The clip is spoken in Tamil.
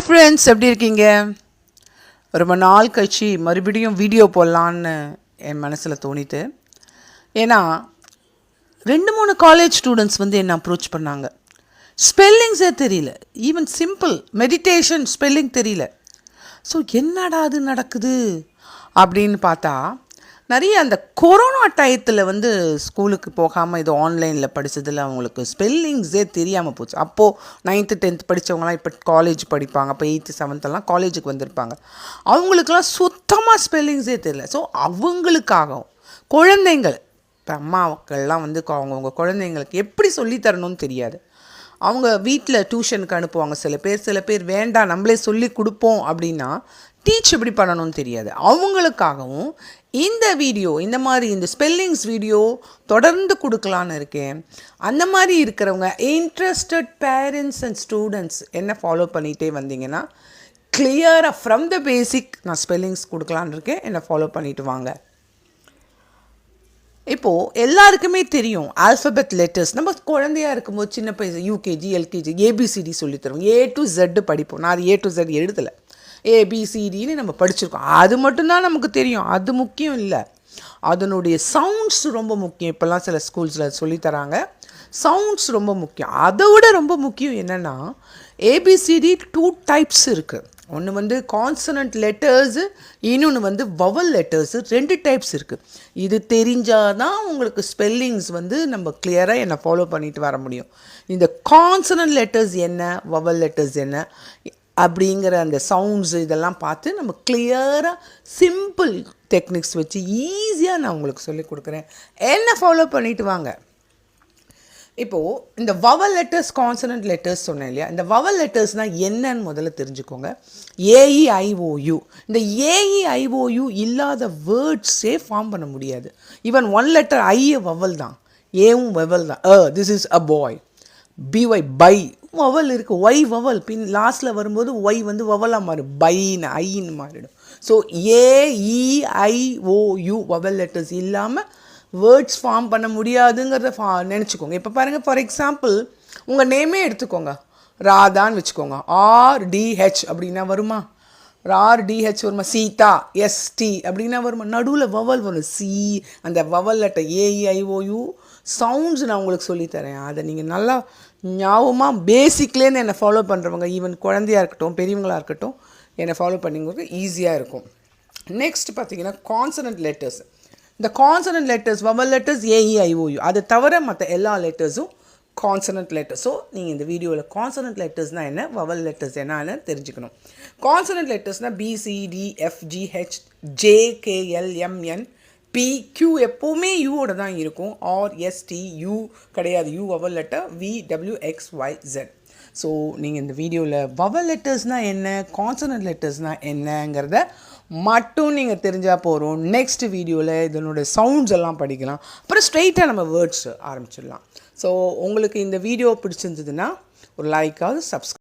ஹாய் ஃப்ரெண்ட்ஸ் எப்படி இருக்கீங்க? ரொம்ப நாள் கழிச்சு மறுபடியும் வீடியோ போடலான்னு என் மனசில் தோணிட்டு. ஏன்னா ரெண்டு மூணு காலேஜ் ஸ்டூடெண்ட்ஸ் வந்து என்ன அப்ரோச் பண்ணாங்க. ஸ்பெல்லிங்ஸே தெரியல. ஈவன் சிம்பிள் மெடிடேஷன் ஸ்பெல்லிங் தெரியல. ஸோ என்னடா அது நடக்குது? அப்படின்னு பார்த்தா நிறைய அந்த கொரோனா டயத்தில் வந்து ஸ்கூலுக்கு போகாமல் இது ஆன்லைனில் படித்ததில் அவங்களுக்கு ஸ்பெல்லிங்ஸே தெரியாமல் போச்சு. அப்போது நைன்த்து டென்த் படித்தவங்களாம் இப்போ காலேஜ் படிப்பாங்க. இப்போ எயித்து செவன்த்தெல்லாம் காலேஜுக்கு வந்திருப்பாங்க. அவங்களுக்கெல்லாம் சுத்தமாக ஸ்பெல்லிங்ஸே தெரியல. ஸோ அவங்களுக்காகவும் குழந்தைங்கள் இப்போ அம்மாக்கள்லாம் வந்து அவங்கவுங்க குழந்தைங்களுக்கு எப்படி சொல்லித் தரணும்னு தெரியாது. அவங்க வீட்டில் டியூஷனுக்கு அனுப்புவாங்க சில பேர். சில பேர் வேண்டாம் நம்மளே சொல்லி கொடுப்போம் அப்படின்னா டீச் எப்படி பண்ணணும்னு தெரியாது. அவங்களுக்காகவும் இந்த வீடியோ இந்த மாதிரி இந்த ஸ்பெல்லிங்ஸ் வீடியோ தொடர்ந்து கொடுக்கலான்னு இருக்கேன். அந்த மாதிரி இருக்கிறவங்க இன்ட்ரெஸ்டட் பேரண்ட்ஸ் அண்ட் ஸ்டூடெண்ட்ஸ் என்ன ஃபாலோ பண்ணிகிட்டே வந்தீங்கன்னா கிளியராக ஃப்ரம் த பேசிக் நான் ஸ்பெல்லிங்ஸ் கொடுக்கலான்னு இருக்கேன். என்னை ஃபாலோ பண்ணிவிட்டு வாங்க. இப்போது எல்லாருக்குமே தெரியும் ஆல்ஃபபெட் லெட்டர்ஸ் நம்ம குழந்தையா இருக்கும்போது சின்ன பையன் யூகேஜி எல்கேஜி ஏபிசிடி சொல்லித்தருவோம் ஏ டு ஜெட்டு படிப்போம். நான் அது ஏ டு ஜெட் எழுதலை. ஏபிசிடின்னு நம்ம படிச்சிருக்கோம். அது மட்டும்தான் நமக்கு தெரியும். அது முக்கியம் இல்லை. அதனுடைய சவுண்ட்ஸ் ரொம்ப முக்கியம். இப்போல்லாம் சில ஸ்கூல்ஸில் சொல்லித்தராங்க சவுண்ட்ஸ் ரொம்ப முக்கியம். அதை விட ரொம்ப முக்கியம் என்னென்னா ஏபிசிடி டூ டைப்ஸ் இருக்குது ஒன்று வந்து கான்சனண்ட் லெட்டர்ஸு இன்னொன்று வந்து வவல் லெட்டர்ஸு ரெண்டு டைப்ஸ் இருக்குது இது தெரிஞ்சால் தான் உங்களுக்கு ஸ்பெல்லிங்ஸ் வந்து நம்ம கிளியராக என்னை ஃபாலோ பண்ணிட்டு வர முடியும். இந்த கான்சனண்ட் லெட்டர்ஸ் என்ன வவல் லெட்டர்ஸ் என்ன அப்படிங்கிற அந்த சவுண்ட்ஸ் இதெல்லாம் பார்த்து நம்ம கிளியராக சிம்பிள் டெக்னிக்ஸ் வச்சு ஈஸியாக நான் உங்களுக்கு சொல்லிக் கொடுக்குறேன். என்ன ஃபாலோ பண்ணிவிட்டு வாங்க. இப்போது இந்த வவல் லெட்டர்ஸ் கான்சனன்ட் லெட்டர்ஸ் சொன்னேன் இல்லையா? இந்த வவல் லெட்டர்ஸ்னால் என்னன்னு முதல்ல தெரிஞ்சுக்கோங்க. ஏஇஐஓயு இந்த ஏஇஐஓயு இல்லாத வேர்ட்ஸே ஃபார்ம் பண்ண முடியாது. Even one letter I vowel தான். ஏவும் வவல் தான். A this is a boy BY by vowel இருக்குது ஒய் வவல் பின் லாஸ்ட்டில் வரும்போது ஒய் வந்து வவலாக மாறும். பைன்னு ஐன்னு மாறிடும். ஸோ ஏஇஐஓயு வவல் லெட்டர்ஸ் இல்லாமல் வேர்ட்ஸ் ஃபார்ம் பண்ண முடியாதுங்கிறத ஃபா நினச்சிக்கோங்க. இப்போ பாருங்கள் ஃபார் எக்ஸாம்பிள் உங்கள் நேமே எடுத்துக்கோங்க. ராதான்னு வச்சுக்கோங்க. ஆர்டிஹெச் அப்படின்னா வருமா? ஆர்டிஹெச் வருமா? சீதா எஸ்டி அப்படின்னா வருமா? நடுவில் வவல் வரும். சி அந்த வவல் லெட்டர் ஏஇஐஓயு சவுண்ட்ஸ் நான் உங்களுக்கு சொல்லித்தரேன். அதை நீங்கள் நல்லா ஞாபகமாக பேசிக்லேருந்து என்னை ஃபாலோ பண்ணுறவங்க ஈவன் குழந்தையா இருக்கட்டும் பெரியவங்களாக இருக்கட்டும் என்னை ஃபாலோ பண்ணிங்கிறது ஈஸியாக இருக்கும். நெக்ஸ்ட் பார்த்தீங்கன்னா கான்சனன்ட் லெட்டர்ஸ் இந்த consonant letters vowel letters AEIOU அதை தவிர மற்ற எல்லா லெட்டர்ஸும் கான்சனன்ட் லெட்டர் ஸோ நீங்கள் இந்த வீடியோவில் கான்சனன்ட் லெட்டர்ஸ்னால் என்ன வவல் லெட்டர்ஸ் என்னன்னு தெரிஞ்சுக்கணும். Consonant லெட்டர்ஸ்னால் BCD FGH JKLMN P Q எப்போவுமே யூவோட தான் இருக்கும். ஆர் எஸ்டி யூ கிடையாது. U vowel letter V W X Y Z so நீங்கள் இந்த வீடியோவில் வவல் லெட்டர்ஸ்னால் என்ன கான்சனன்ட் லெட்டர்ஸ்னால் என்னங்கிறத மட்டும் நீங்கள் தெரிஞ்சால் போகிறோம் நெக்ஸ்ட் வீடியோவில் இதனோட சவுண்ட்ஸ் எல்லாம் படிக்கலாம். அப்புறம் ஸ்ட்ரெயிட்டாக நம்ம வேர்ட்ஸ் ஆரம்பிச்சிடலாம். ஸோ உங்களுக்கு இந்த வீடியோ பிடிச்சிருந்ததுன்னா ஒரு லைக்காவது சப்ஸ்கிரைப்